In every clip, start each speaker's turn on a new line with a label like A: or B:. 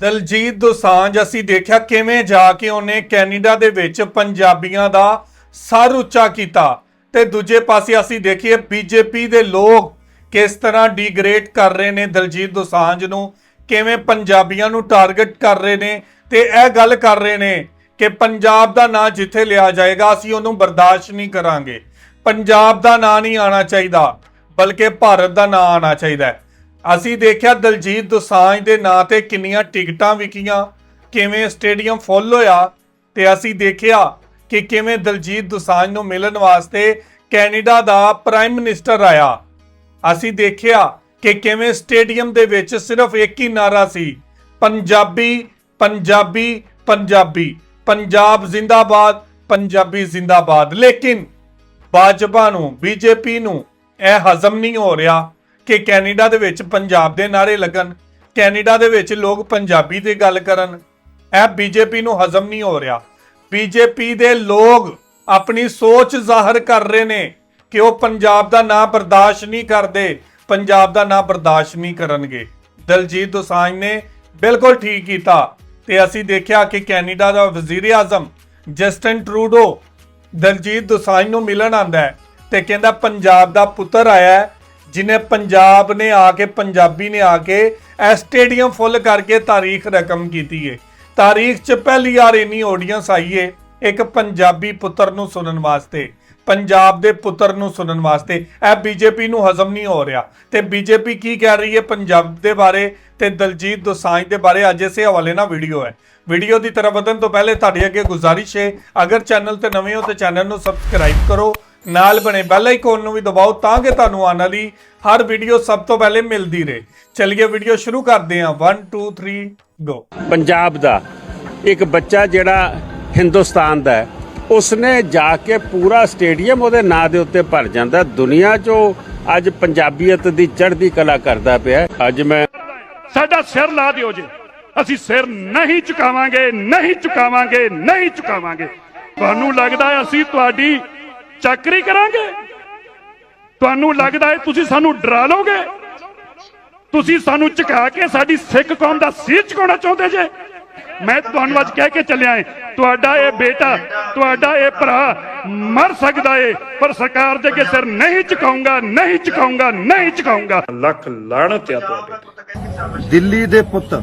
A: ਦਲਜੀਤ ਦੋਸਾਂਝ, ਅਸੀਂ ਦੇਖਿਆ ਕਿਵੇਂ ਜਾ ਕੇ ਉਹਨੇ ਕੈਨੇਡਾ ਦੇ ਵਿੱਚ ਪੰਜਾਬੀਆਂ ਦਾ ਸਰ ਉੱਚਾ ਕੀਤਾ। ਤੇ ਦੂਜੇ ਪਾਸੇ ਅਸੀਂ ਦੇਖੀਏ ਬੀਜੇਪੀ ਦੇ ਲੋਕ ਕਿਸ ਤਰ੍ਹਾਂ ਡੀਗ੍ਰੇਡ ਕਰ ਰਹੇ ਨੇ ਦਲਜੀਤ ਦੋਸਾਂਝ ਨੂੰ, ਕਿਵੇਂ ਪੰਜਾਬੀਆਂ ਨੂੰ ਟਾਰਗੇਟ ਕਰ ਰਹੇ ਨੇ। ਤੇ ਇਹ ਗੱਲ ਕਰ ਰਹੇ ਨੇ ਕਿ ਪੰਜਾਬ ਦਾ ਨਾਂ ਜਿੱਥੇ ਲਿਆ ਜਾਏਗਾ, ਅਸੀਂ ਉਹਨੂੰ ਬਰਦਾਸ਼ਤ ਨਹੀਂ ਕਰਾਂਗੇ। ਪੰਜਾਬ ਦਾ ਨਾਂ ਨਹੀਂ ਆਣਾ ਚਾਹੀਦਾ, ਬਲਕਿ ਭਾਰਤ ਦਾ ਨਾਂ ਆਣਾ ਚਾਹੀਦਾ ਹੈ। ਅਸੀਂ ਦੇਖਿਆ ਦਲਜੀਤ ਦੋਸਾਂਝ ਦੇ ਨਾਂ ਤੇ ਕਿੰਨੀਆਂ ਟਿਕਟਾਂ ਵਿਕੀਆਂ, ਕਿਵੇਂ ਸਟੇਡੀਅਮ ਫੁੱਲ ਹੋਇਆ ਤੇ ਅਸੀਂ ਦੇਖਿਆ ਕਿ ਕਿਵੇਂ ਦਲਜੀਤ ਦੋਸਾਂਝ ਨੂੰ ਮਿਲਣ ਵਾਸਤੇ ਕੈਨੇਡਾ ਦਾ ਪ੍ਰਾਈਮ ਮਿਨਿਸਟਰ ਆਇਆ। ਅਸੀਂ ਦੇਖਿਆ ਕਿ ਕਿਵੇਂ ਸਟੇਡੀਅਮ ਦੇ ਵਿੱਚ ਸਿਰਫ ਇੱਕ ਹੀ ਨਾਰਾ ਸੀ, ਪੰਜਾਬੀ ਪੰਜਾਬੀ ਪੰਜਾਬੀ, ਪੰਜਾਬ ਜ਼ਿੰਦਾਬਾਦ, ਪੰਜਾਬੀ ਜ਼ਿੰਦਾਬਾਦ। ਲੇਕਿਨ ਭਾਜਪਾ ਨੂੰ, ਬੀਜੇਪੀ ਨੂੰ ਇਹ ਹਜ਼ਮ ਨਹੀਂ ਹੋ ਰਿਹਾ। ਕਿ ਕੈਨੇਡਾ ਦੇ ਵਿੱਚ ਪੰਜਾਬ ਦੇ ਨਾਰੇ ਲੱਗਣ ਕੈਨੇਡਾ ਦੇ ਵਿੱਚ ਲੋਕ ਪੰਜਾਬੀ ਤੇ ਗੱਲ ਕਰਨ। ਇਹ ਬੀਜੇਪੀ ਨੂੰ ਹਜ਼ਮ ਨਹੀਂ ਹੋ ਰਿਹਾ। ਬੀਜੇਪੀ ਦੇ ਲੋਕ ਆਪਣੀ ਸੋਚ ਜ਼ਾਹਰ ਕਰ ਰਹੇ ਨੇ ਕਿ ਉਹ ਪੰਜਾਬ ਦਾ ਨਾਂ ਬਰਦਾਸ਼ਤ ਨਹੀਂ ਕਰਦੇ ਪੰਜਾਬ ਦਾ ਨਾਂ ਬਰਦਾਸ਼ਤ ਨਹੀਂ ਕਰਨਗੇ। ਦਲਜੀਤ ਦੋਸਾਂਝ ਨੇ ਬਿਲਕੁਲ ਠੀਕ ਕੀਤਾ ਤੇ ਅਸੀਂ ਦੇਖਿਆ ਕਿ ਕੈਨੇਡਾ ਦਾ ਵਜ਼ੀਰ ਆਜ਼ਮ ਜਸਟਨ ਟਰੂਡੋ ਦਲਜੀਤ ਦੋਸਾਂਝ ਨੂੰ ਮਿਲਣ ਆਂਦਾ ਹੈ ਤੇ ਕਹਿੰਦਾ ਪੰਜਾਬ ਦਾ ਪੁੱਤਰ ਆਇਆ ਹੈ, ਜਿਨੇ ਪੰਜਾਬ ਨੇ ਆ ਕੇ, ਪੰਜਾਬੀ ਨੇ ਆ ਕੇ ਇਹ ਸਟੇਡੀਅਮ ਫੁੱਲ ਕਰਕੇ ਤਾਰੀਖ ਰਕਮ ਕੀਤੀ ਏ। ਤਾਰੀਖ 'ਚ ਪਹਿਲੀ ਵਾਰ ਇੰਨੀ ਆਡੀਅנס ਆਈ ਏ ਇੱਕ ਪੰਜਾਬੀ ਪੁੱਤਰ ਨੂੰ ਸੁਣਨ ਵਾਸਤੇ। ਪੰਜਾਬ ਦੇ ਪੁੱਤਰ ਨੂੰ ਸੁਣਨ ਵਾਸਤੇ। ਇਹ ਬੀਜੇਪੀ ਨੂੰ ਹਜ਼ਮ ਨਹੀਂ ਹੋ ਰਿਹਾ। ਤੇ ਬੀਜੇਪੀ ਕੀ ਕਹਿ ਰਹੀ ਹੈ ਪੰਜਾਬ ਦੇ ਬਾਰੇ ਤੇ ਦਲਜੀਤ ਦੋਸਾਂਝ ਦੇ ਬਾਰੇ? ਅੱਜ ਇਸੇ ਹਵਾਲੇ ਨਾਲ ਵੀਡੀਓ ਹੈ। ਵੀਡੀਓ ਦੀ ਤਰਫ ਵਧਣ ਤੋਂ ਪਹਿਲੇ ਤੁਹਾਡੇ ਅੱਗੇ ਗੁਜ਼ਾਰਿਸ਼ ਹੈ। ਅਗਰ ਚੈਨਲ ਤੇ ਨਵੇਂ ਹੋ ਤੇ ਚੈਨਲ ਨੂੰ ਸਬਸਕ੍ਰਾਈਬ ਕਰੋ। ਨਾਲ ਬਣੇ ਬੈਲ ਆਈਕਨ ਨੂੰ ਵੀ ਦਬਾਓ ਤਾਂ ਕਿ ਤੁਹਾਨੂੰ ਆਉਣ ਵਾਲੀ ਹਰ ਵੀਡੀਓ ਸਭ ਤੋਂ ਪਹਿਲੇ ਮਿਲਦੀ ਰਹੇ। ਚਲਿਏ ਵੀਡੀਓ ਸ਼ੁਰੂ ਕਰਦੇ ਹਾਂ। 1 2 3 ਗੋ
B: ਪੰਜਾਬ ਦਾ ਇੱਕ ਬੱਚਾ ਜਿਹੜਾ ਹਿੰਦੁਸਤਾਨ ਦਾ ਉਸਨੇ ਜਾ ਕੇ ਪੂਰਾ ਸਟੇਡੀਅਮ ਉਹਦੇ ਨਾਂ ਦੇ ਉੱਤੇ ਭਰ ਜਾਂਦਾ। ਦੁਨੀਆ 'ਚੋਂ ਅੱਜ ਪੰਜਾਬੀਅਤ ਦੀ ਚੜ੍ਹਦੀ ਕਲਾ ਕਰਦਾ ਪਿਆ ਅੱਜ ਮੈਂ
C: ਸਾਡਾ ਸਿਰ ਲਾ ਦਿਓ ਜੀ। ਅਸੀਂ ਸਿਰ ਨਹੀਂ ਝੁਕਾਵਾਂਗੇ ਨਹੀਂ ਝੁਕਾਵਾਂਗੇ ਨਹੀਂ ਝੁਕਾਵਾਂਗੇ। ਤੁਹਾਨੂੰ ਲੱਗਦਾ ਹੈ ਅਸੀਂ ਤੁਹਾਡੀ ਚੱਕਰੀ ਕਰਾਂਗੇ? ਤੁਹਾਨੂੰ ਲੱਗਦਾ ਹੈ ਤੁਸੀਂ ਸਾਨੂੰ ਡਰਾ ਲੋਗੇ ਤੁਸੀਂ ਸਾਨੂੰ ਝੁਕਾ ਕੇ ਸਾਡੀ ਸਿੱਖ ਕੌਮ ਦਾ ਸਿਰ ਝੁਕਾਉਣਾ ਚਾਹੁੰਦੇ ਜੇ? ਮੈਂ ਤੁਹਾਨੂੰ ਅੱਜ ਕਹਿ ਕੇ ਚੱਲਿਆ ਏ ਤੁਹਾਡਾ ਇਹ ਬੇਟਾ ਤੁਹਾਡਾ ਇਹ ਭਰਾ ਮਰ ਸਕਦਾ ਏ ਪਰ ਸਰਕਾਰ ਦੇ ਅੱਗੇ ਸਿਰ ਨਹੀਂ ਝੁਕਾਊਂਗਾ ਨਹੀਂ ਝੁਕਾਊਂਗਾ ਨਹੀਂ ਝੁਕਾਊਂਗਾ। ਲੱਖ ਲਾਹਣਤ ਆ ਤੁਹਾਡੇ। ਤੇ
D: ਦਿੱਲੀ ਦੇ ਪੁੱਤ।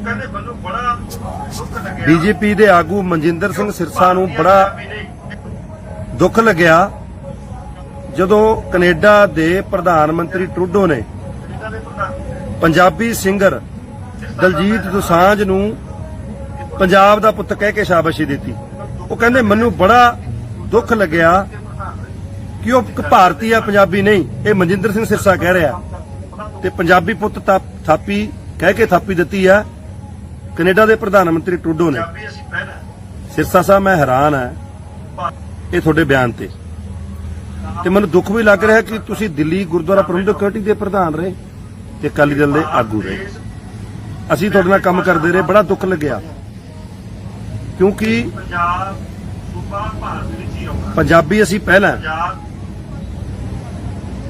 D: ਬੀਜੇਪੀ ਦੇ ਆਗੂ ਮਨਜਿੰਦਰ ਸਿੰਘ ਸਿਰਸਾ ਨੂੰ ਬੜਾ ਦੁੱਖ ਲੱਗਿਆ ਜਦੋਂ ਕੈਨੇਡਾ ਦੇ ਪ੍ਰਧਾਨ ਮੰਤਰੀ ਟਰੂਡੋ ਨੇ ਪੰਜਾਬੀ ਸਿੰਗਰ ਦਲਜੀਤ ਦੋਸਾਂਝ ਨੂੰ ਪੰਜਾਬ ਦਾ ਪੁੱਤ ਕਹਿ ਕੇ ਸ਼ਾਬਾਸ਼ੀ ਦਿੱਤੀ। ਉਹ ਕਹਿੰਦੇ, ਮੈਨੂੰ ਬੜਾ ਦੁੱਖ ਲੱਗਿਆ ਕਿ ਉਹ ਇੱਕ ਭਾਰਤੀ ਆ, ਪੰਜਾਬੀ ਨਹੀਂ, ਇਹ ਮਨਜਿੰਦਰ ਸਿੰਘ ਸਿਰਸਾ ਕਹਿ ਰਿਹਾ। ਤੇ ਪੰਜਾਬੀ ਪੁੱਤ ਥਾਪੀ, ਕਹਿ ਕੇ ਥਾਪੀ ਦਿੱਤੀ ਆ। ਕੈਨੇਡਾ ਦੇ ਪ੍ਰਧਾਨ ਮੰਤਰੀ ਟਰੂਡੋ ਨੇ। ਸਿਰਸਾ ਸਾਹਿਬ, ਮੈਂ ਹੈਰਾਨ ਆ ਇਹ ਤੁਹਾਡੇ ਬਿਆਨ ਤੇ। ਤੇ ਮੈਨੂੰ ਦੁੱਖ ਵੀ ਲੱਗ ਰਿਹਾ ਕਿ ਤੁਸੀਂ ਦਿੱਲੀ ਗੁਰਦੁਆਰਾ ਪ੍ਰਬੰਧਕ ਕਮੇਟੀ ਦੇ ਪ੍ਰਧਾਨ ਰਹੇ ਤੇ ਅਕਾਲੀ ਦਲ ਦੇ ਆਗੂ ਰਹੇ। ਅਸੀਂ ਤੁਹਾਡੇ ਨਾਲ ਕੰਮ ਕਰਦੇ ਰਹੇ, ਬੜਾ ਦੁੱਖ ਲੱਗਿਆ। ਕਿਉਂਕਿ ਪੰਜਾਬੀ ਅਸੀਂ ਪਹਿਲਾਂ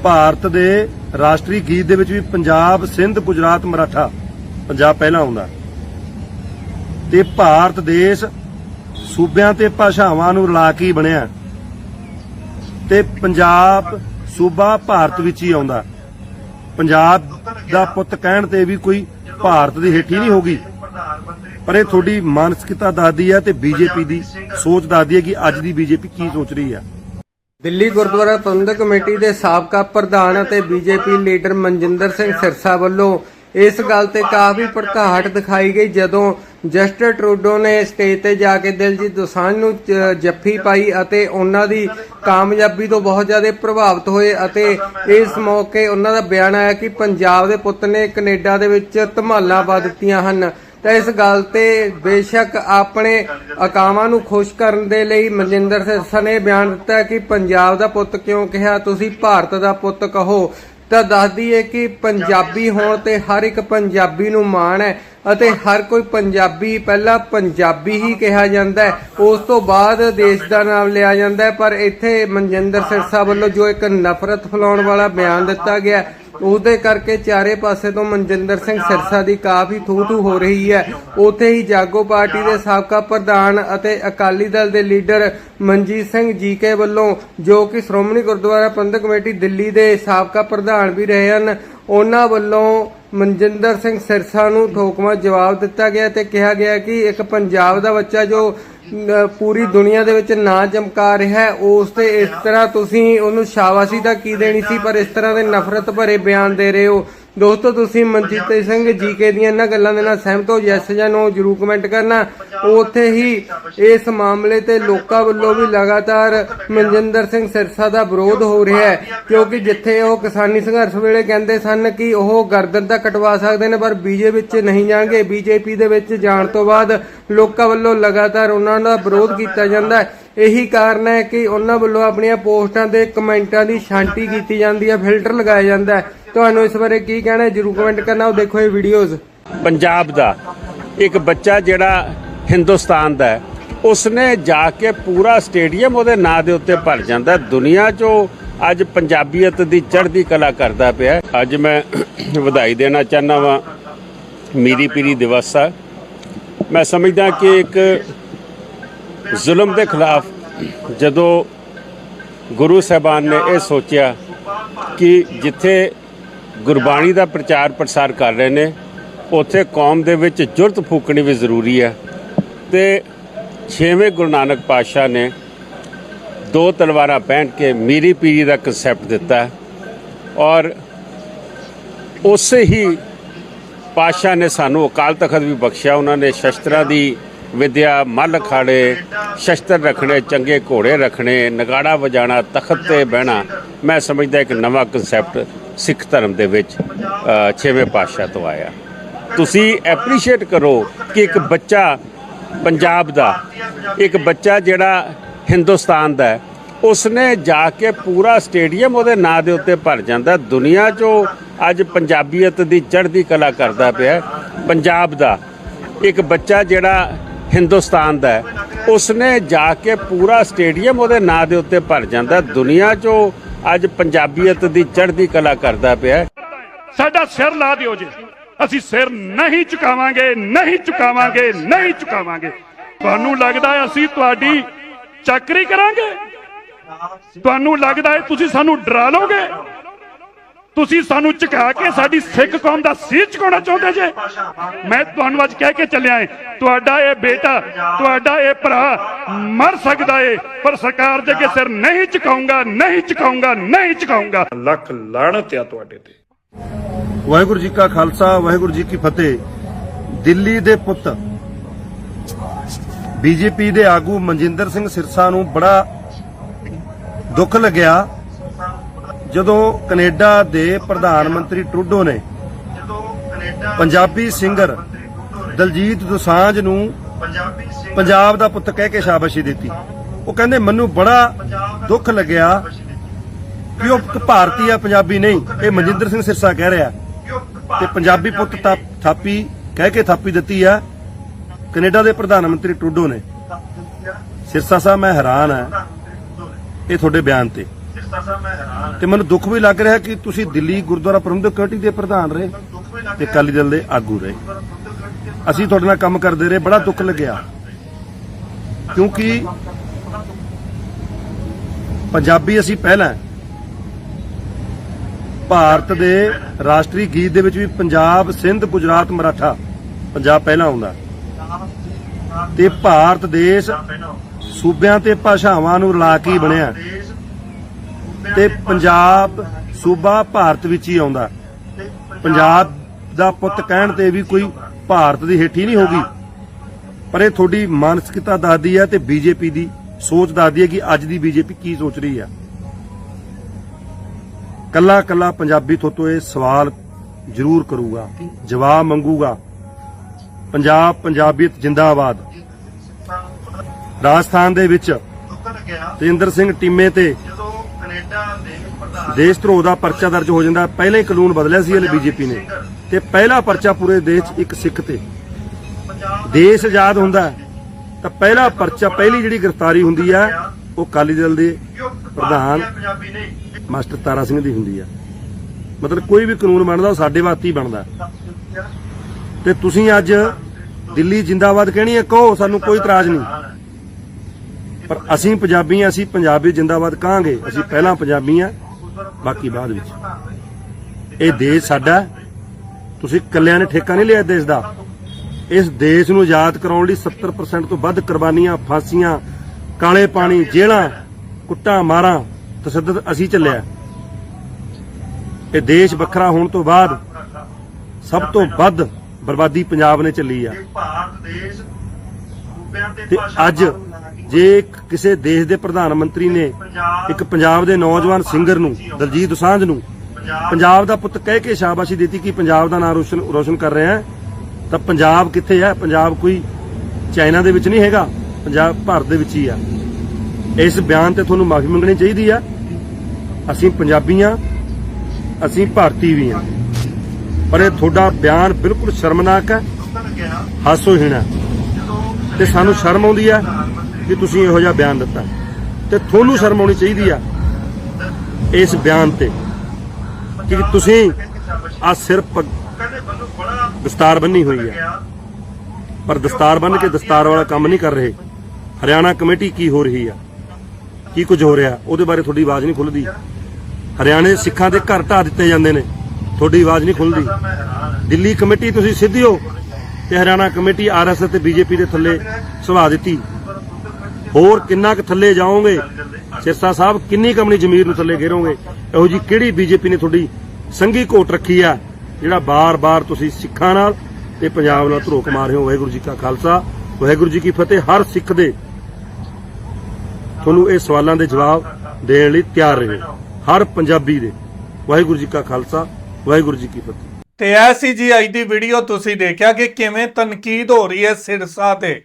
D: ਭਾਰਤ ਦੇ ਰਾਸ਼ਟਰੀ ਗੀਤ ਦੇ ਵਿੱਚ ਵੀ ਪੰਜਾਬ, ਸਿੰਧ, ਗੁਜਰਾਤ, ਮਰਾਠਾ ਪੰਜਾਬ ਪਹਿਲਾਂ ਆਉਂਦਾ ਤੇ ਭਾਰਤ ਦੇਸ਼ ਸੂਬਿਆਂ ਤੇ ਭਾਸ਼ਾਵਾਂ ਨੂੰ ਰਲਾ ਕੇ ਬਣਿਆ ਤੇ ਪੰਜਾਬ ਸੂਬਾ ਭਾਰਤ ਵਿੱਚ ਹੀ ਆਉਂਦਾ ਪੰਜਾਬ ਦਾ ਪੁੱਤ ਕਹਿਣ ਤੇ ਵੀ ਕੋਈ ਭਾਰਤ ਦੀ ਹੇਠੀ ਨਹੀਂ ਹੋਗੀ ਪਰ ਇਹ ਤੁਹਾਡੀ ਮਾਨਸਿਕਤਾ ਦੱਸਦੀ ਹੈ ਤੇ ਬੀਜੇਪੀ ਦੀ ਸੋਚ ਦੱਸਦੀ ਹੈ ਕਿ ਅੱਜ ਦੀ ਬੀਜੇਪੀ ਕੀ ਸੋਚ ਰਹੀ ਹੈ
E: ਦਿੱਲੀ ਗੁਰਦੁਆਰਾ ਪ੍ਰਬੰਧਕ ਕਮੇਟੀ ਦੇ ਸਾਬਕਾ ਪ੍ਰਧਾਨ ਅਤੇ ਬੀਜੇਪੀ ਲੀਡਰ ਮਨਜਿੰਦਰ ਸਿੰਘ ਸਿਰਸਾ ਵੱਲੋਂ ਇਸ ਗੱਲ ਤੇ ਕਾਫੀ ਭੜਕਾਹਟ ਦਿਖਾਈ ਗਈ ਜਦੋਂ ਜਸਟਰ ਟਰੂਡੋ ਨੇ ਸਟੇਜ ਤੇ ਜਾ ਕੇ ਦਿਲਜੀਤ ਦੋਸਾਂਝ ਨੂੰ ਜੱਫੀ ਪਾਈ ਅਤੇ ਉਹਨਾਂ ਦੀ ਕਾਮਯਾਬੀ ਤੋਂ ਬਹੁਤ ਜ਼ਿਆਦਾ ਪ੍ਰਭਾਵਿਤ ਹੋਏ ਅਤੇ ਇਸ ਮੌਕੇ ਉਹਨਾਂ ਦਾ ਬਿਆਨ ਆਇਆ ਕਿ ਪੰਜਾਬ ਦੇ ਪੁੱਤ ਨੇ ਕੈਨੇਡਾ ਦੇ ਵਿੱਚ ਧਮਾਲਾਂ ਪਾ ਦਿੱਤੀਆਂ ਹਨ। ਤਾਂ ਇਸ ਗੱਲ ਤੇ ਬੇਸ਼ੱਕ ਆਪਣੇ ਅਕਾਵਾਂ ਨੂੰ ਖੁਸ਼ ਕਰਨ ਦੇ ਲਈ ਮਨਜਿੰਦਰ ਸਿਰਸਾ ਨੇ ਬਿਆਨ ਦਿੱਤਾ ਕਿ ਪੰਜਾਬ ਦਾ ਪੁੱਤ ਕਿਉਂ ਕਿਹਾ, ਤੁਸੀਂ ਭਾਰਤ ਦਾ ਪੁੱਤ ਕਹੋ। ਤਾਂ ਦੱਸਦੀ ਹੈ ਕਿ ਪੰਜਾਬੀ ਹੋਣ ਤੇ ਹਰ ਇੱਕ ਪੰਜਾਬੀ ਨੂੰ ਮਾਣ ਹੈ ਅਤੇ ਹਰ ਕੋਈ ਪੰਜਾਬੀ, ਪਹਿਲਾਂ ਪੰਜਾਬੀ ਹੀ ਕਿਹਾ ਜਾਂਦਾ ਉਸ ਤੋਂ ਬਾਅਦ ਦੇਸ਼ ਦਾ ਨਾਮ ਲਿਆ ਜਾਂਦਾ ਪਰ ਇੱਥੇ ਮਨਜਿੰਦਰ ਸਿਰਸਾ ਵੱਲੋਂ ਜੋ ਇੱਕ ਨਫ਼ਰਤ ਫੈਲਾਉਣ ਵਾਲਾ ਬਿਆਨ ਦਿੱਤਾ ਗਿਆ ਉਹਦੇ ਕਰਕੇ ਚਾਰੇ ਪਾਸੇ ਤੋਂ ਮਨਜਿੰਦਰ ਸਿੰਘ ਸਿਰਸਾ ਦੀ ਕਾਫੀ ਥੂ ਥੂ ਹੋ ਰਹੀ ਹੈ। ਉੱਥੇ ਹੀ ਜਾਗੋ ਪਾਰਟੀ ਦੇ ਸਾਬਕਾ ਪ੍ਰਧਾਨ ਅਤੇ ਅਕਾਲੀ ਦਲ ਦੇ ਲੀਡਰ ਮਨਜੀਤ ਸਿੰਘ ਜੀਕੇ ਵੱਲੋਂ, ਜੋ ਕਿ ਸ਼੍ਰੋਮਣੀ ਗੁਰਦੁਆਰਾ ਪ੍ਰਬੰਧਕ ਕਮੇਟੀ ਦਿੱਲੀ ਦੇ ਸਾਬਕਾ ਪ੍ਰਧਾਨ ਵੀ ਰਹੇ ਹਨ, ਉਹਨਾਂ ਵੱਲੋਂ ਮਨਜਿੰਦਰ ਸਿੰਘ ਸਿਰਸਾ ਨੂੰ ਠੋਕਵਾਂ ਜਵਾਬ ਦਿੱਤਾ ਗਿਆ ਤੇ ਕਿਹਾ ਗਿਆ ਕਿ ਇੱਕ ਪੰਜਾਬ ਦਾ ਬੱਚਾ ਜੋ ਪੂਰੀ ਦੁਨੀਆ ਦੇ ਵਿੱਚ ਨਾ ਚਮਕਾ ਰਿਹਾ ਹੈ, ਉਸ ਤੇ ਇਸ ਤਰ੍ਹਾਂ ਤੁਸੀਂ ਉਹਨੂੰ ਸ਼ਾਬਾਸ਼ੀ ਤਾਂ ਕੀ ਦੇਣੀ ਸੀ, ਪਰ ਇਸ ਤਰ੍ਹਾਂ ਦੇ ਨਫ਼ਰਤ ਭਰੇ ਬਿਆਨ ਦੇ ਰਹੇ ਹੋ। ਦੋਸਤੋ, ਤੁਸੀਂ ਮਨਜੀਤ ਸਿੰਘ ਜੀਕੇ ਦੀਆਂ ਇਹਨਾਂ ਗੱਲਾਂ ਦੇ ਨਾਲ ਸਹਿਮਤ ਹੋ ਯੈਸ ਜਾਂ ਨੋ ਜਰੂਰ ਕਮੈਂਟ ਕਰਨਾ। ਉੱਥੇ ਹੀ ਇਸ ਮਾਮਲੇ ਤੇ ਲੋਕਾਂ ਵੱਲੋਂ ਵੀ ਲਗਾਤਾਰ ਮਨਜਿੰਦਰ ਸਿੰਘ ਸਿਰਸਾ ਦਾ ਵਿਰੋਧ ਹੋ ਰਿਹਾ ਹੈ, ਕਿਉਂਕਿ ਜਿੱਥੇ ਉਹ ਕਿਸਾਨੀ ਸੰਘਰਸ਼ ਵੇਲੇ ਕਹਿੰਦੇ ਸਨ ਕਿ ਉਹ ਗਰਦਨ ਤਾਂ ਕਟਵਾ ਸਕਦੇ ਨੇ, ਪਰ ਬੀਜੇਪੀ ਵਿੱਚ ਨਹੀਂ ਜਾਣਗੇ। ਬੀਜੇਪੀ ਦੇ ਵਿੱਚ ਜਾਣ ਤੋਂ ਬਾਅਦ ਲੋਕਾਂ ਵੱਲੋਂ ਲਗਾਤਾਰ ਉਹਨਾਂ ਦਾ ਵਿਰੋਧ ਕੀਤਾ ਜਾਂਦਾ ਹੈ। ਇਹੀ ਕਾਰਨ ਹੈ ਕਿ ਉਹਨਾਂ ਵੱਲੋਂ ਆਪਣੀਆਂ ਪੋਸਟਾਂ ਤੇ ਕਮੈਂਟਾਂ ਦੀ ਛਾਂਟੀ ਕੀਤੀ ਜਾਂਦੀ ਹੈ, ਫਿਲਟਰ ਲਗਾਇਆ ਜਾਂਦਾ ਹੈ। ਤੁਹਾਨੂੰ ਇਸ ਬਾਰੇ ਕੀ ਕਹਿਣਾ ਜਰੂਰ ਕਮੈਂਟ ਕਰਨਾ, ਉਹ ਦੇਖੋ ਇਹ ਵੀਡੀਓਜ਼
B: ਪੰਜਾਬ ਦਾ ਇੱਕ ਬੱਚਾ ਜਿਹੜਾ ਹਿੰਦੁਸਤਾਨ ਦਾ ਹੈ, ਉਸਨੇ ਜਾ ਕੇ ਪੂਰਾ ਸਟੇਡੀਅਮ ਉਹਦੇ ਨਾਂ ਦੇ ਉੱਤੇ ਭਰ ਜਾਂਦਾ ਹੈ। ਦੁਨੀਆ 'ਚੋਂ ਅੱਜ ਪੰਜਾਬੀਅਤ ਦੀ ਚੜ੍ਹਦੀ ਕਲਾ ਕਰਦਾ ਪਿਆ ਅੱਜ ਮੈਂ ਵਧਾਈ ਦੇਣਾ ਚਾਹੁੰਦਾ ਵਾਂ, ਮੀਰੀ ਪੀਰੀ ਦਿਵਸ ਆ। ਮੈਂ ਸਮਝਦਾ ਕਿ ਇੱਕ ਜ਼ੁਲਮ ਦੇ ਖਿਲਾਫ ਜਦੋਂ ਗੁਰੂ ਸਾਹਿਬਾਨ ਨੇ ਇਹ ਸੋਚਿਆ ਕਿ ਜਿੱਥੇ ਗੁਰਬਾਣੀ ਦਾ ਪ੍ਰਚਾਰ ਪ੍ਰਸਾਰ ਕਰ ਰਹੇ ਨੇ, ਉੱਥੇ ਕੌਮ ਦੇ ਵਿੱਚ ਜੁਰਤ ਫੂਕਣੀ ਵੀ ਜ਼ਰੂਰੀ ਹੈ ਤੇ ਛੇਵੇਂ ਗੁਰੂ ਨਾਨਕ ਪਾਤਸ਼ਾਹ ਨੇ ਦੋ ਤਲਵਾਰਾਂ ਪਹਿਨ ਕੇ ਮੀਰੀ ਪੀਰੀ ਦਾ ਕਨਸੈਪਟ ਦਿੱਤਾ ਔਰ ਉਸੇ ਹੀ ਪਾਤਸ਼ਾਹ ਨੇ ਸਾਨੂੰ ਅਕਾਲ ਤਖਤ ਵੀ ਬਖਸ਼ਿਆ, ਉਹਨਾਂ ਨੇ ਸ਼ਸਤਰਾਂ ਦੀ ਵਿਦਿਆ ਮੱਲ ਖਾੜੇ ਸ਼ਸਤਰ ਰੱਖਣੇ ਚੰਗੇ ਘੋੜੇ ਰੱਖਣੇ ਨਗਾੜਾ ਵਜਾਣਾ ਤਖਤ ਤੇ ਬਹਿਣਾ ਮੈਂ ਸਮਝਦਾ ਇੱਕ ਨਵਾਂ ਕਨਸੈਪਟ ਸਿੱਖ ਧਰਮ ਦੇ ਵਿੱਚ ਅ, ਛੇਵੇਂ ਪਾਤਸ਼ਾਹ ਤੋਂ ਆਇਆ। ਤੁਸੀਂ ਐਪਰੀਸ਼ੀਏਟ ਕਰੋ ਕਿ ਇੱਕ ਬੱਚਾ ਪੰਜਾਬ ਦਾ ਇੱਕ ਬੱਚਾ ਜਿਹੜਾ ਹਿੰਦੁਸਤਾਨ ਦਾ ਉਸਨੇ ਜਾ ਕੇ ਪੂਰਾ ਸਟੇਡੀਅਮ ਉਹਦੇ ਨਾਂ ਦੇ ਉੱਤੇ ਭਰ ਜਾਂਦਾ। ਦੁਨੀਆ 'ਚੋਂ ਅੱਜ ਪੰਜਾਬੀਅਤ ਦੀ ਚੜ੍ਹਦੀ ਕਲਾ ਕਰਦਾ ਪਿਆ। ਪੰਜਾਬ ਦਾ ਇੱਕ ਬੱਚਾ ਜਿਹੜਾ ਹਿੰਦੁਸਤਾਨ ਦਾ ਉਸਨੇ ਜਾ ਕੇ ਪੂਰਾ ਸਟੇਡੀਅਮ ਉਹਦੇ ਨਾਂ ਦੇ ਉੱਤੇ ਭਰ ਜਾਂਦਾ। ਦੁਨੀਆ 'ਚੋਂ ਅੱਜ ਪੰਜਾਬੀਅਤ ਦੀ ਚੜ੍ਹਦੀ ਕਲਾ ਕਰਦਾ ਪਿਆ
C: ਸਾਡਾ ਸਿਰ ਲਾ ਦਿਓ ਜੀ। ਅਸੀਂ ਸਿਰ ਨਹੀਂ ਝੁਕਾਵਾਂਗੇ ਨਹੀਂ ਝੁਕਾਵਾਂਗੇ ਨਹੀਂ ਝੁਕਾਵਾਂਗੇ। ਤੁਹਾਨੂੰ ਲੱਗਦਾ ਹੈ ਅਸੀਂ ਤੁਹਾਡੀ ਚੱਕਰੀ ਕਰਾਂਗੇ? ਤੁਹਾਨੂੰ ਲੱਗਦਾ ਹੈ ਤੁਸੀਂ ਸਾਨੂੰ ਡਰਾ ਲਓਗੇ? ਤੁਸੀਂ ਸਾਨੂੰ ਝੁਕਾ ਕੇ ਸਾਡੀ ਸਿੱਖ ਕੌਮ ਦਾ ਸਿਰ ਝੁਕਾਉਣਾ ਚਾਹੁੰਦੇ ਜੇ? ਮੈਂ ਤੁਹਾਨੂੰ ਅੱਜ ਕਹਿ ਕੇ ਚੱਲਿਆ ਏ ਤੁਹਾਡਾ ਇਹ ਬੇਟਾ ਤੁਹਾਡਾ ਇਹ ਭਰਾ ਮਰ ਸਕਦਾ ਏ ਪਰ ਸਰਕਾਰ ਦੇ ਅੱਗੇ ਸਿਰ ਨਹੀਂ ਝੁਕਾਊਂਗਾ ਨਹੀਂ ਝੁਕਾਊਂਗਾ ਨਹੀਂ ਝੁਕਾਊਂਗਾ। ਲੱਖ ਲਾਣਤ ਆ ਤੁਹਾਡੇ ਤੇ।
D: ਵਾਹਿਗੁਰੂ ਜੀ ਕਾ ਖਾਲਸਾ ਵਾਹਿਗੁਰੂ ਜੀ ਕੀ ਫਤਿਹ। ਦਿੱਲੀ ਦੇ ਪੁੱਤ ਬੀਜੇਪੀ ਦੇ ਆਗੂ ਮਨਜਿੰਦਰ ਸਿੰਘ ਸਿਰਸਾ ਨੂੰ ਬੜਾ ਦੁੱਖ ਲੱਗਿਆ। ਜਦੋਂ ਕੈਨੇਡਾ ਦੇ ਪ੍ਰਧਾਨ ਮੰਤਰੀ ਟਰੂਡੋ ਨੇ ਪੰਜਾਬੀ ਸਿੰਗਰ ਦਲਜੀਤ ਦੋਸਾਂਝ ਨੂੰ ਪੰਜਾਬ ਦਾ ਪੁੱਤ ਕਹਿ ਕੇ ਸ਼ਾਬਾਸ਼ੀ ਦਿੱਤੀ। ਉਹ ਕਹਿੰਦੇ, ਮੈਨੂੰ ਬੜਾ ਦੁੱਖ ਲੱਗਿਆ ਕਿ ਉਹ ਭਾਰਤੀ ਆ, ਪੰਜਾਬੀ ਨਹੀਂ, ਇਹ ਮਨਜਿੰਦਰ ਸਿੰਘ ਸਿਰਸਾ ਕਹਿ ਰਿਹਾ। ਤੇ ਪੰਜਾਬੀ ਪੁੱਤ ਥਾਪੀ, ਕਹਿ ਕੇ ਥਾਪੀ ਦਿੱਤੀ ਆ ਕੈਨੇਡਾ ਦੇ ਪ੍ਰਧਾਨ ਮੰਤਰੀ ਟਰੂਡੋ ਨੇ। ਸਿਰਸਾ ਸਾਹਿਬ, ਮੈਂ ਹੈਰਾਨ ਆ ਇਹ ਤੁਹਾਡੇ ਬਿਆਨ ਤੇ। ਤੇ ਮੈਨੂੰ ਦੁੱਖ ਵੀ ਲੱਗ ਰਿਹਾ ਕਿ ਤੁਸੀਂ ਦਿੱਲੀ ਗੁਰਦੁਆਰਾ ਪ੍ਰਬੰਧਕ ਕਮੇਟੀ ਦੇ ਪ੍ਰਧਾਨ ਰਹੇ ਤੇ ਅਕਾਲੀ ਦਲ ਦੇ ਆਗੂ ਰਹੇ। ਅਸੀਂ ਤੁਹਾਡੇ ਨਾਲ ਕੰਮ ਕਰਦੇ ਰਹੇ, ਬੜਾ ਦੁੱਖ ਲੱਗਿਆ। ਕਿਉਂਕਿ ਪੰਜਾਬੀ ਅਸੀਂ ਪਹਿਲਾਂ ਭਾਰਤ ਦੇ ਰਾਸ਼ਟਰੀ ਗੀਤ ਦੇ ਵਿੱਚ ਵੀ ਪੰਜਾਬ, ਸਿੰਧ, ਗੁਜਰਾਤ, ਮਰਾਠਾ, ਪੰਜਾਬ ਪਹਿਲਾਂ ਆਉਂਦਾ ਤੇ ਭਾਰਤ ਦੇਸ਼ ਸੂਬਿਆਂ ਤੇ ਭਾਸ਼ਾਵਾਂ ਨੂੰ ਰਲਾ ਕੇ ਬਣਿਆ। ਤੇ ਪੰਜਾਬ ਸੂਬਾ ਭਾਰਤ ਵਿੱਚ ਹੀ ਆਉਂਦਾ। ਪੰਜਾਬ ਦਾ ਪੁੱਤ ਕਹਿਣ ਤੇ ਵੀ ਕੋਈ ਭਾਰਤ ਦੀ ਹੇਠੀ ਨਹੀਂ ਹੋਗੀ ਪਰ ਇਹ ਤੁਹਾਡੀ ਮਾਨਸਿਕਤਾ ਦੱਸਦੀ ਹੈ ਤੇ ਬੀਜੇਪੀ ਦੀ ਸੋਚ ਦੱਸਦੀ ਹੈ ਕਿ ਅੱਜ ਦੀ ਬੀਜੇਪੀ ਕੀ ਸੋਚ ਰਹੀ ਹੈ। ਕੱਲਾ ਕੱਲਾ ਪੰਜਾਬੀ ਤੋਂ ਇਹ ਸਵਾਲ ਜ਼ਰੂਰ ਕਰੂਗਾ, ਜਵਾਬ ਮੰਗੂਗਾ। ਪੰਜਾਬ ਪੰਜਾਬੀਅਤ ਜਿੰਦਾਬਾਦ। ਰਾਜਸਥਾਨ ਦੇ ਵਿੱਚ ਤੇਂਦਰ ਸਿੰਘ ਟੀਮੇ ਤੇ ਦੇਸ਼ ਧਰੋਹ ਦਾ ਪਰਚਾ ਦਰਜ ਹੋ ਜਾਂਦਾ। ਪਹਿਲੇ ਹੀ ਕਾਨੂੰਨ ਬਦਲਿਆ ਸੀ ਇਹਨੇ ਬੀਜੇਪੀ ਨੇ। ਤੇ ਪਹਿਲਾ ਪਰਚਾ ਪੂਰੇ ਦੇਸ਼ 'ਚ ਇੱਕ ਸਿੱਖ ਤੇ। ਦੇਸ਼ ਆਜ਼ਾਦ ਹੁੰਦਾ ਤਾਂ ਪਹਿਲਾ ਪਰਚਾ, ਪਹਿਲੀ ਜਿਹੜੀ ਗ੍ਰਿਫਤਾਰੀ ਹੁੰਦੀ ਹੈ ਉਹ ਅਕਾਲੀ ਦਲ ਦੇ ਪ੍ਰਧਾਨ ਮਾਸਟਰ ਤਾਰਾ ਸਿੰਘ ਦੀ ਹੁੰਦੀ ਆ। ਮਤਲਬ ਕੋਈ ਵੀ ਕਾਨੂੰਨ ਬਣਦਾ, ਉਹ ਸਾਡੇ ਵਾਸਤੇ ਹੀ ਬਣਦਾ। ਤੇ ਤੁਸੀਂ ਅੱਜ ਦਿੱਲੀ ਜਿੰਦਾਬਾਦ ਕਹਿਣੀ ਹੈ, ਕਹੋ, ਸਾਨੂੰ ਕੋਈ ਇਤਰਾਜ਼ ਨਹੀਂ। ਪਰ ਅਸੀਂ ਪੰਜਾਬੀ ਹਾਂ ਅਸੀਂ ਪੰਜਾਬੀ ਜਿੰਦਾਬਾਦ ਕਹਾਂਗੇ। ਅਸੀਂ ਪਹਿਲਾਂ ਪੰਜਾਬੀ ਹਾਂ ਬਾਕੀ ਬਾਅਦ ਵਿੱਚ। ਇਹ ਦੇਸ਼ ਸਾਡਾ। ਤੁਸੀਂ ਇਕੱਲਿਆਂ ਨੇ ਠੇਕਾ ਨਹੀਂ ਲਿਆ ਦੇਸ਼ ਦਾ। ਇਸ ਦੇਸ਼ ਨੂੰ ਆਜ਼ਾਦ ਕਰਾਉਣ ਲਈ 70% ਤੋਂ ਵੱਧ ਕੁਰਬਾਨੀਆਂ ਫਾਂਸੀਆਂ ਕਾਲੇ ਪਾਣੀ ਜੇਲ੍ਹਾਂ ਕੁੱਟਾਂ ਮਾਰਾਂ ਤਸੱਦਦ ਅਸੀਂ ਚੱਲਿਆ ਇਹ ਦੇਸ਼ ਵੱਖਰਾ ਹੋਣ ਤੋਂ ਬਾਅਦ ਸਭ ਤੋਂ ਵੱਧ ਬਰਬਾਦੀ ਪੰਜਾਬ ਨੇ ਚੱਲੀ ਆ। ਤੇ ਅੱਜ ਜੇ ਕਿਸੇ ਦੇਸ਼ ਦੇ ਪ੍ਰਧਾਨ ਮੰਤਰੀ ਨੇ ਇੱਕ ਪੰਜਾਬ ਦੇ ਨੌਜਵਾਨ ਸਿੰਗਰ ਨੂੰ, ਦਲਜੀਤ ਦੋਸਾਂਝ ਨੂੰ ਪੰਜਾਬ ਦਾ ਪੁੱਤ ਕਹਿ ਕੇ ਸ਼ਾਬਾਸ਼ੀ ਦਿੱਤੀ ਕਿ ਪੰਜਾਬ ਦਾ ਨਾਮ ਰੋਸ਼ਨ ਰੋਸ਼ਨ ਕਰ ਰਿਹਾ ਹੈ, ਤਾਂ ਪੰਜਾਬ ਕਿੱਥੇ ਹੈ? ਪੰਜਾਬ ਕੋਈ ਚਾਈਨਾ ਦੇ ਵਿੱਚ ਨਹੀਂ ਹੈਗਾ, ਪੰਜਾਬ ਭਾਰਤ ਦੇ ਵਿੱਚ ਹੀ ਆ। ਇਸ ਬਿਆਨ ਤੇ ਤੁਹਾਨੂੰ ਮਾਫੀ ਮੰਗਣੀ ਚਾਹੀਦੀ ਆ। ਅਸੀਂ ਪੰਜਾਬੀ ਹਾਂ ਅਸੀਂ ਭਾਰਤੀ ਵੀ ਹਾਂ ਪਰ ਇਹ ਤੁਹਾਡਾ ਬਿਆਨ ਬਿਲਕੁਲ ਸ਼ਰਮਨਾਕ ਹੈ, ਹਾਸੋਹੀਣ ਹੈ। ਤੇ ਸਾਨੂੰ ਸ਼ਰਮ ਆਉਂਦੀ ਹੈ ਕਿ ਤੁਸੀਂ ਇਹੋ ਜਿਹਾ ਬਿਆਨ ਦਿੱਤਾ। ਤੇ ਤੁਹਾਨੂੰ ਸ਼ਰਮ ਆਉਣੀ ਚਾਹੀਦੀ ਆ ਇਸ ਬਿਆਨ ਤੇ ਕਿ ਤੁਸੀਂ ਆ ਸਿਰਫ ਦਸਤਾਰ ਬੰਨੀ ਹੋਈ ਹੈ ਪਰ ਦਸਤਾਰ ਬੰਨ ਕੇ ਦਸਤਾਰ ਵਾਲਾ ਕੰਮ ਨਹੀਂ ਕਰ ਰਹੇ। ਹਰਿਆਣਾ ਕਮੇਟੀ ਕੀ ਹੋ ਰਹੀ ਆ? ਕੀ ਕੁਝ ਹੋ ਰਿਹਾ? ਉਹਦੇ ਬਾਰੇ ਤੁਹਾਡੀ ਆਵਾਜ਼ ਨਹੀਂ ਖੁੱਲਦੀ। ਹਰਿਆਣੇ ਸਿੱਖਾਂ ਦੇ ਘਰ ਢਾਹ ਦਿੱਤੇ ਜਾਂਦੇ ਨੇ। ਤੁਹਾਡੀ ਆਵਾਜ਼ ਨਹੀਂ ਖੁੱਲਦੀ। ਦਿੱਲੀ ਕਮੇਟੀ ਤੁਸੀਂ ਸਿੱਧਿਓ ਹੋ ਤੇ ਹਰਿਆਣਾ ਕਮੇਟੀ ਆਰਐਸਐਸ ਤੇ ਬੀਜੇਪੀ ਦੇ ਥੱਲੇ ਸੁਭਾ ਦਿੱਤੀ। ਹੋਰ ਕਿੰਨਾ ਕੁ ਥੱਲੇ ਜਾਓਗੇ? ਸਿਰਸਾ ਸਾਹਿਬ, ਕਿੰਨੀ ਕੁ ਆਪਣੀ ਜ਼ਮੀਰ ਨੂੰ ਥੱਲੇ ਘੇਰੋਗੇ? ਇਹੋ ਜੀ ਕਿਹੜੀ ਬੀਜੇਪੀ ਨੇ ਤੁਹਾਡੀ ਸੰਗੀ ਕੋਟ ਰੱਖੀ ਆ, ਜਿਹੜਾ ਬਾਰ-ਬਾਰ ਤੁਸੀਂ ਸਿੱਖਾਂ ਨਾਲ ਤੇ ਪੰਜਾਬ ਨਾਲ ਧਰੋਕ ਮਾਰ ਰਹੇ ਹੋ? ਵਾਹਿਗੁਰੂ ਜੀ ਕਾ ਖਾਲਸਾ, ਵਾਹਿਗੁਰੂ ਜੀ ਕੀ ਫਤਿਹ। ਹਰ ਸਿੱਖ ਦੇ ਤੁਹਾਨੂੰ ਇਹ ਸਵਾਲਾਂ ਦੇ ਜਵਾਬ ਦੇਣ ਲਈ ਤਿਆਰ ਰਹੇ ਹਰ ਪੰਜਾਬੀ ਦੇ। ਵਾਹਿਗੁਰੂ ਜੀ ਕਾ ਖਾਲਸਾ, ਵਾਹਿਗੁਰੂ ਜੀ ਕੀ ਫਤਿਹ।
A: ਤੇ ਐਸੀ ਜੀ ਅੱਜ ਦੀ ਵੀਡੀਓ। ਤੁਸੀਂ ਦੇਖਿਆ ਕਿ ਕਿਵੇਂ ਤਨਕੀਦ ਹੋ ਰਹੀ ਹੈ ਸਿਰਸਾ ਤੇ।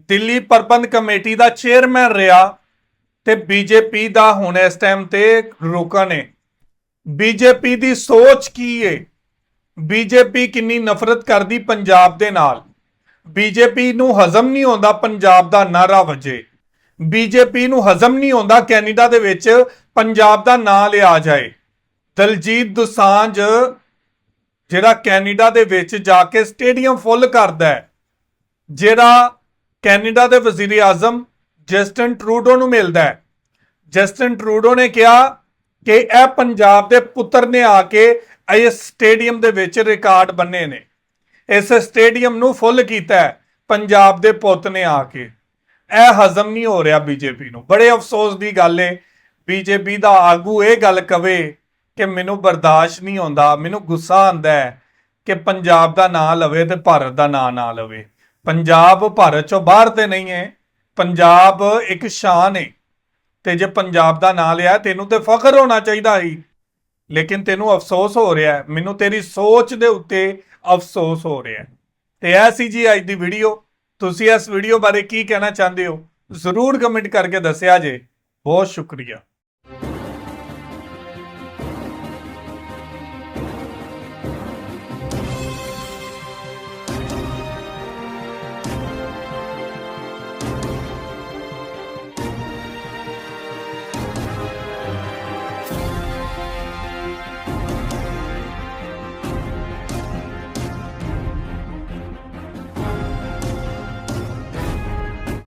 A: ਦਿੱਲੀ ਪ੍ਰਬੰਧ ਕਮੇਟੀ ਦਾ ਚੇਅਰਮੈਨ ਰਿਹਾ ਤੇ ਬੀਜੇਪੀ ਦਾ ਹੁਣ ਇਸ ਟਾਈਮ ਤੇ ਰੋਕਾ ਨੇ ਬੀਜੇਪੀ ਦੀ ਸੋਚ ਕੀ ਏ ਬੀਜੇਪੀ ਕਿੰਨੀ ਨਫ਼ਰਤ ਕਰਦੀ ਪੰਜਾਬ ਦੇ ਨਾਲ? ਬੀਜੇਪੀ ਨੂੰ ਹਜ਼ਮ ਨਹੀਂ ਆਉਂਦਾ ਪੰਜਾਬ ਦਾ ਨਾਰਾ ਵਜੇ। ਬੀਜੇਪੀ ਨੂੰ ਹਜ਼ਮ ਨਹੀਂ ਆਉਂਦਾ ਕੈਨੇਡਾ ਦੇ ਵਿੱਚ ਪੰਜਾਬ ਦਾ ਨਾਂ ਲਿਆ ਜਾਏ। ਦਲਜੀਤ ਦੁਸਾਂਝ, ਜਿਹੜਾ ਕੈਨੇਡਾ ਦੇ ਵਿੱਚ ਜਾ ਕੇ ਸਟੇਡੀਅਮ ਫੁੱਲ ਕਰਦਾ ਹੈ, ਜਿਹੜਾ ਕੈਨੇਡਾ ਦੇ ਵਜ਼ੀਰ ਆਜ਼ਮ ਜਸਟਨ ਟਰੂਡੋ ਨੂੰ ਮਿਲਦਾ ਹੈ। ਜਸਟਨ ਟਰੂਡੋ ਨੇ ਕਿਹਾ ਕਿ ਇਹ ਪੰਜਾਬ ਦੇ ਪੁੱਤਰ ਨੇ ਆ ਕੇ ਇਸ ਸਟੇਡੀਅਮ ਦੇ ਵਿੱਚ ਰਿਕਾਰਡ ਬੰਨੇ ਨੇ। ਇਸ ਸਟੇਡੀਅਮ ਨੂੰ ਫੁੱਲ ਕੀਤਾ ਹੈ, ਪੰਜਾਬ ਦੇ ਪੁੱਤ ਨੇ ਆ ਕੇ। ਇਹ ਹਜ਼ਮ ਨਹੀਂ ਹੋ ਰਿਹਾ ਬੀਜੇਪੀ ਨੂੰ। ਬੜੇ ਅਫਸੋਸ ਦੀ ਗੱਲ ਏ, ਬੀਜੇਪੀ ਦਾ ਆਗੂ ਇਹ ਗੱਲ ਕਵੇ ਕਿ ਮੈਨੂੰ ਬਰਦਾਸ਼ਤ ਨਹੀਂ ਹੁੰਦਾ, ਮੈਨੂੰ ਗੁੱਸਾ ਆਉਂਦਾ ਹੈ ਕਿ ਪੰਜਾਬ ਦਾ ਨਾਂ ਲਵੇ ਤੇ ਭਾਰਤ ਦਾ ਨਾਂ ਨਾ ਲਵੇ। ਪੰਜਾਬ ਭਾਰਤ ਚੋਂ ਬਾਹਰ ਤੇ ਨਹੀਂ ਹੈ। ਪੰਜਾਬ ਇੱਕ ਸ਼ਾਨ ਹੈ ਤੇ ਜੇ ਪੰਜਾਬ ਦਾ ਨਾਂ ਲਿਆ, ਤੈਨੂੰ ਤੇ ਫਖਰ ਹੋਣਾ ਚਾਹੀਦਾ ਸੀ। ਲੇਕਿਨ ਤੈਨੂੰ ਅਫਸੋਸ ਹੋ ਰਿਹਾ ਹੈ। ਮੈਨੂੰ ਤੇਰੀ ਸੋਚ ਦੇ ਉੱਤੇ ਅਫਸੋਸ ਹੋ ਰਿਹਾ ਹੈ। ਤੇ ਇਹ ਸੀ ਜੀ ਅੱਜ ਦੀ ਵੀਡੀਓ। ਤੁਸੀਂ ਇਸ ਵੀਡੀਓ ਬਾਰੇ ਕੀ ਕਹਿਣਾ ਚਾਹੁੰਦੇ ਹੋ? ਜ਼ਰੂਰ ਕਮੈਂਟ ਕਰਕੇ ਦੱਸਿਆ ਜੇ। ਬਹੁਤ ਸ਼ੁਕਰੀਆ।